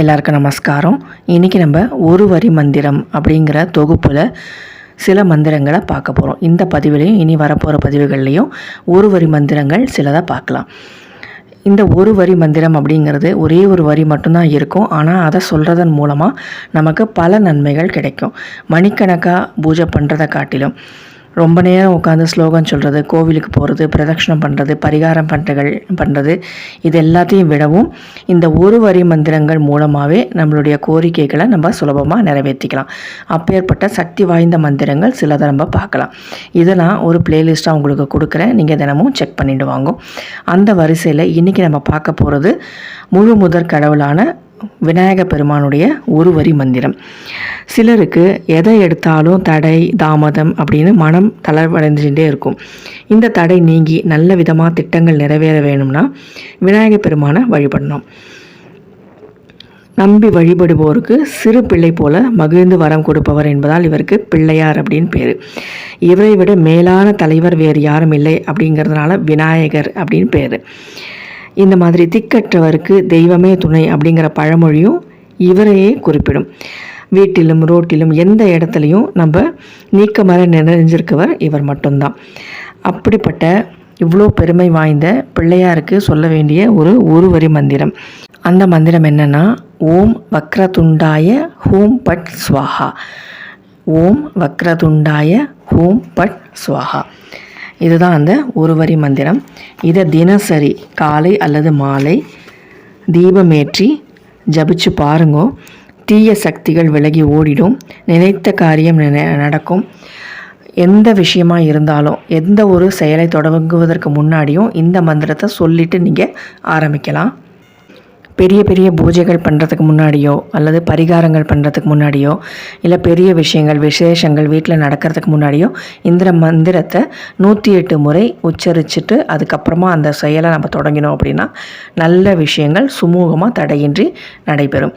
எல்லாருக்கும் நமஸ்காரம். இன்றைக்கி நம்ம ஒரு வரி மந்திரம் அப்படிங்கிற தொகுப்பில் சில மந்திரங்களை பார்க்க போகிறோம் இந்த பதிவுலையும் இனி வரப்போகிற பதிவுகள்லையும் ஒரு வரி மந்திரங்கள் சிலதாக பார்க்கலாம். இந்த ஒரு வரி மந்திரம் அப்படிங்கிறது ஒரே ஒரு வரி மட்டும்தான் இருக்கும். ஆனால் அதை சொல்கிறதன் மூலமாக நமக்கு பல நன்மைகள் கிடைக்கும். மணிக்கணக்காக பூஜை பண்ணுறதை காட்டிலும். ரொம்ப நேரம் உட்காந்து ஸ்லோகம் சொல்கிறது கோவிலுக்கு போகிறது பிரதட்சணம் பண்ணுறது பரிகாரம் பண்ணுறகள் பண்ணுறது இது எல்லாத்தையும் விடவும் இந்த ஒரு வரி மந்திரங்கள் மூலமாகவே நம்மளுடைய கோரிக்கைகளை நம்ம சுலபமாக நிறைவேற்றிக்கலாம். அப்பேற்பட்ட சக்தி வாய்ந்த மந்திரங்கள் சிலதை நம்ம பார்க்கலாம். இதை நான் ஒரு பிளேலிஸ்ட்டாக உங்களுக்கு கொடுக்குறேன். நீங்கள் தினமும் செக் பண்ணிட்டு வாங்க. அந்த வரிசையில் இன்றைக்கி நம்ம பார்க்க போகிறது முழு முதற் கடவுளான விநாயக பெருமானுடைய ஒரு வரி மந்திரம். சிலருக்கு எதை எடுத்தாலும் தடை தாமதம் அப்படின்னு மனம் தளர்வடைஞ்சுட்டே இருக்கும். இந்த தடை நீங்கி நல்ல விதமாக திட்டங்கள் நிறைவேற வேணும்னா விநாயக பெருமானை வழிபடணும். நம்பி வழிபடுவோருக்கு சிறு பிள்ளை போல மகிழ்ந்து வரம் கொடுப்பவர் என்பதால் இவருக்கு பிள்ளையார் அப்படின்னு பேர். இவரை விட மேலான தலைவர் வேறு யாரும் இல்லை அப்படிங்கிறதுனால விநாயகர் அப்படின்னு பேர். இந்த மாதிரி திக்கற்றவருக்கு தெய்வமே துணை அப்படிங்கிற பழமொழியும் இவரையே குறிப்பிடும். வீட்டிலும் ரோட்டிலும் எந்த இடத்துலையும் நம்ம நீக்கமர நிறைஞ்சிருக்கவர் இவர் மட்டும்தான். அப்படிப்பட்ட இவ்வளோ பெருமை வாய்ந்த பிள்ளையாருக்கு சொல்ல வேண்டிய ஒரு ஒரு வரி மந்திரம். அந்த மந்திரம் என்னென்னா ஓம் வக்ரதுண்டாய ஹூம் but swaha. Om வக்ரதுண்டாய whom but ஸ்வாஹா. இதுதான் அந்த ஒருவரி மந்திரம். இதை தினசரி காலை அல்லது மாலை தீபமேற்றி ஜபிச்சு பாருங்கோ. தீய சக்திகள் விலகி ஓடிடும். நினைத்த காரியம் நடக்கும். எந்த விஷயமா இருந்தாலும் எந்த ஒரு செயலை தொடங்குவதற்கு முன்னாடியும் இந்த மந்திரத்தை சொல்லிவிட்டு நீங்கள் ஆரம்பிக்கலாம். பெரிய பெரிய பூஜைகள் பண்ணுறதுக்கு முன்னாடியோ அல்லது பரிகாரங்கள் பண்ணுறதுக்கு முன்னாடியோ இல்லை பெரிய விஷயங்கள் விசேஷங்கள் வீட்டில் நடக்கிறதுக்கு முன்னாடியோ இந்த மந்திரத்தை நூற்றி எட்டு முறை உச்சரிச்சுட்டு அதுக்கப்புறமா அந்த செயலை நம்ம தொடங்கினோம் அப்படின்னா நல்ல விஷயங்கள் சுமூகமாக தடையின்றி நடைபெறும்.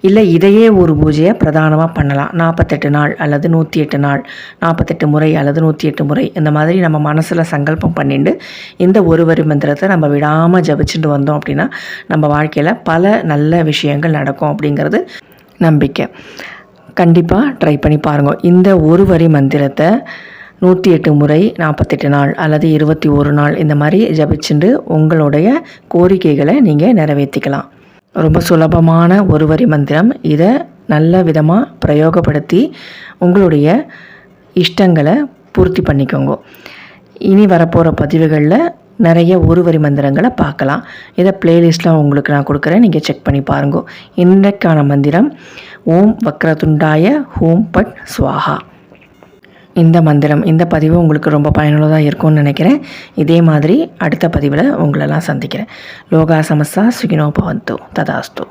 இல்லை இதையே ஒரு பூஜையை பிரதானமாக பண்ணலாம். நாற்பத்தெட்டு நாள் அல்லது நூற்றி எட்டு நாள் நாற்பத்தெட்டு முறை அல்லது நூற்றி எட்டு முறை இந்த மாதிரி நம்ம மனசில் சங்கல்பம் பண்ணிட்டு இந்த ஒரு வரி மந்திரத்தை நம்ம விடாமல் ஜபிச்சுட்டு வந்தோம் அப்படின்னா நம்ம வாழ்க்கையில் பல நல்ல விஷயங்கள் நடக்கும் அப்படிங்கிறது நம்பிக்கை. கண்டிப்பாக ட்ரை பண்ணி பாருங்கள் இந்த ஒரு வரி மந்திரத்தை நூற்றி எட்டு முறை நாற்பத்தெட்டு நாள் அல்லது இருபத்தி ஒரு நாள் இந்த மாதிரி ஜபிச்சுண்டு உங்களுடைய கோரிக்கைகளை நீங்கள் நிறைவேற்றிக்கலாம். ரொம்ப சுலபமான ஒரு வரி மந்திரம். இதை நல்ல விதமாக பிரயோகப்படுத்தி உங்களுடைய இஷ்டங்களை பூர்த்தி பண்ணிக்கோங்க. இனி வரப்போகிற பதிவுகளில் நிறைய ஒருவரி மந்திரங்களை பார்க்கலாம். இதை ப்ளேலிஸ்ட்டில் உங்களுக்கு நான் கொடுக்குறேன். நீங்கள் செக் பண்ணி பாருங்க. இன்றைக்கான மந்திரம் ஓம் வக்ரதுண்டாய ஹோம் பட் ஸ்வாஹா இந்த மந்திரம் இந்த பதிவு உங்களுக்கு ரொம்ப பயனுள்ளதாக இருக்கும்னு நினைக்கிறேன். இதே மாதிரி அடுத்த பதிவில் உங்களெல்லாம் சந்திக்கிறேன். லோகா சமஸ்தா சுகினோ பவந்தோ ததாஸ்து.